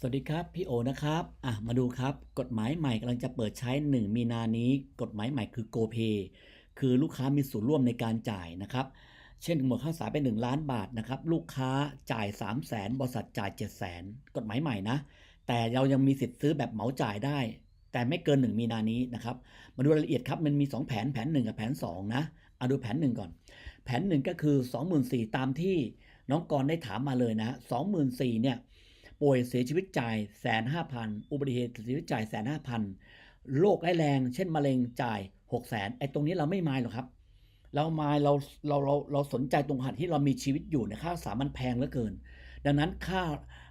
สวัสดีครับ พี่โอนะครับอะมาดูครับ กฎหมายใหม่กำลังจะเปิดใช้ 1 มีนานี้ กฎหมายใหม่คือ GoPay คือลูกค้ามีส่วนร่วมในการจ่ายนะครับ เช่นหมดข้าวสารเป็น1ล้านบาทนะครับ ลูกค้าจ่าย 3 0 0แสนบริษัทจ่าย 7 0 0แสนกฎหมายใหม่นะ แต่เรายังมีสิทธิ์ซื้อแบบเหมาจ่ายได้ แต่ไม่เกิน 1 มีนานี้นะครับ มาดูรายละเอียดครับ มันมี 2 แผน แผน 1 กับแผน 2 นะเอาดูแผน 1 ก่อน แผน 1 ก็คือ 24,000ตามที่น้องกรณ์ได้ถามมาเลยนะ24,000เนี่ย ป่วยเสียชีวิตจ่ายแสนห้าพันอุบัติเหตุเสียชีวิตจ่ายแสนห้าพันโรคร้ายแรงเช่นมะเร็งจ่ายหกแสนไอตรงนี้เราไม่มายหรอกครับ เรามายเราเราเราเราสนใจตรงหัดที่เรามีชีวิตอยู่ในค่ารักษามันแพงเหลือเกิน ดังนั้นค่า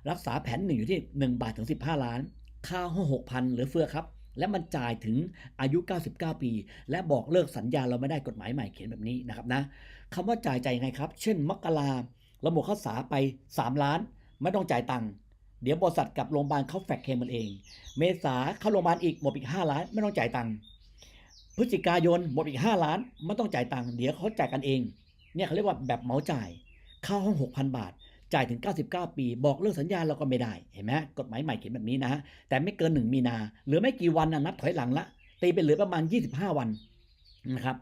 รักษาแผนหนึ่งอยู่ที่ 1 บาทถึง 15 ล้าน ค่าห้องหกพันเหลือเฟือครับ และมันจ่ายถึงอายุ 99 ปี และบอกเลิกสัญญาเราไม่ได้กฎหมายใหม่เขียนแบบนี้นะครับนะคำว่าจ่ายใจยังไงครับ เช่นมกราเราหมดข้าสาไป 3 ล้าน ไม่ต้องจ่ายตังค์ เดี๋ยวบริษัทกับโรงพยาบาลเขาแฟกเคมมันเอง เมษาเข้าโรงพยาบาลอีกหมดอีก 5 ล้านไม่ต้องจ่ายตังค์ พฤศจิกายนหมดอีก 5 ล้านไม่ต้องจ่ายตังค์ เดี๋ยวเขาจ่ายกันเอง เนี่ยเขาเรียกว่าแบบเหมาจ่ายค่าห้อง 6,000 บาท จ่ายถึง 99 ปี บอกเลิกสัญญาเราก็ไม่ได้ เห็นไหมกฎหมายใหม่เขียนแบบนี้นะฮะแต่ไม่เกิน1มีนาหลือไม่กี่วันนะนับถอยหลังละ ตีไปเหลือประมาณ 25 วันนะครับ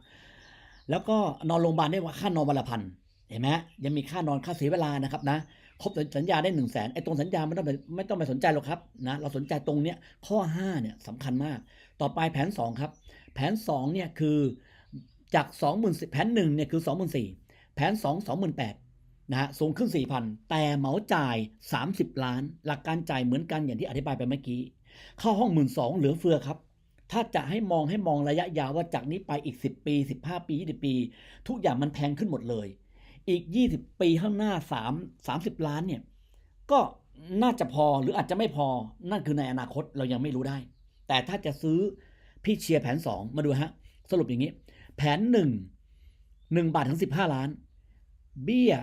แล้วก็นอนโรงพยาบาลได้ว่าค่านอนวันละพัน เห็นไหมยังมีค่านอนค่าเสียเวลานะครับนะครบสัญญาได้หนึ่งแสนไอ้ตรงสัญญาไม่ต้องไปไม่ต้องไปสนใจหรอกครับนะเราสนใจตรงเนี้ยข้อ5เนี่ยสำคัญมาก ต่อไปแผน 2 ครับ แผน2เนี่ยคือจาก 2 0 0 0แผน1เนี่ยคือ 24,000แผน 2 28,000นะฮะสูงขึ้น 4,000 แต่เหมาจ่าย 30 ล้าน หลักการจ่ายเหมือนกันอย่างที่อธิบายไปเมื่อกี้ เข้าห้อง 1 2ื่นเหลือเฟือครับ ถ้าจะให้มองให้มองระยะยาวว่าจากนี้ไปอีก 10 ปี 15 ปี20ปี ทุกอย่างมันแพงขึ้นหมดเลย อีก 20 ปีข้างหน้า 3 30 ล้านเนี่ยก็น่าจะพอหรืออาจจะไม่พอนั่นคือในอนาคตเรายังไม่รู้ได้ แต่ถ้าจะซื้อพี่เชียร์แผน 2 มาดูฮะ สรุปอย่างนี้ แผน 1 1 บาทถึง 15 ล้าน เบี้ย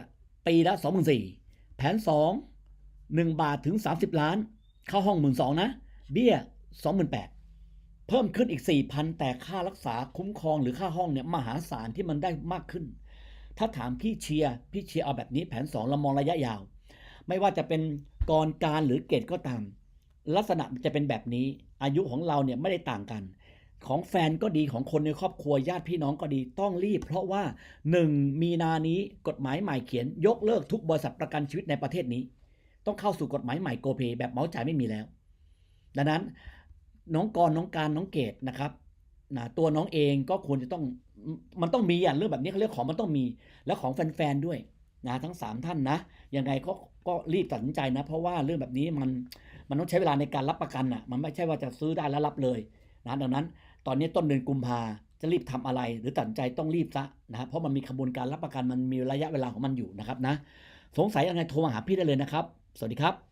ปีละ2 4 0 0แผน 2 1 บาทถึง 30 ล้าน เข้าห้อง 1 2 0 0นะ เบี้ย 28,000 เพิ่มขึ้นอีก 4,000 แต่ค่ารักษาคุ้มครองหรือค่าห้องเนี่ยมหาศาลที่มันได้มากขึ้น ถ้าถามพี่เชียร์พี่เชียร์เอาแบบนี้แผน2เรามองระยะยาว ไม่ว่าจะเป็นกรการหรือเกตก็ตาม ลักษณะจะเป็นแบบนี้ อายุของเราเนี่ยไม่ได้ต่างกัน ของแฟนก็ดีของคนในครอบครัวญาติพี่น้องก็ดีต้องรีบ เพราะว่า 1 มีนานี้กฎหมายใหม่เขียน ยกเลิกทุกบริษัทประกันชีวิตในประเทศนี้ ต้องเข้าสู่กฎหมายใหม่โกเพแบบเมาจ่ายไม่มีแล้ว ดังนั้นน้องกรน้องการน้องเกดนะครับนะตัวน้องเองก็ควรจะต้อง มันต้องมีอะเรื่องแบบนี้เขาเรียกของมันต้องมี แล้วของแฟนๆด้วยนะทั้ง 3 ท่านนะยังไงก็ก็รีบตัดสินใจนะ เพราะว่าเรื่องแบบนี้มันมันต้องใช้เวลาในการรับประกันอะ มันไม่ใช่ว่าจะซื้อได้แล้วรับเลยนะดังนั้น ตอนนี้ต้นเดือนกุมภาจะรีบทำอะไร หรือตัดสินใจต้องรีบซะนะเพราะมันมีขบวนการรับประกันมันมีระยะเวลาของมันอยู่นะครับนะ สงสัยยังไงโทรมาหาพี่ได้เลยนะครับ สวัสดีครับ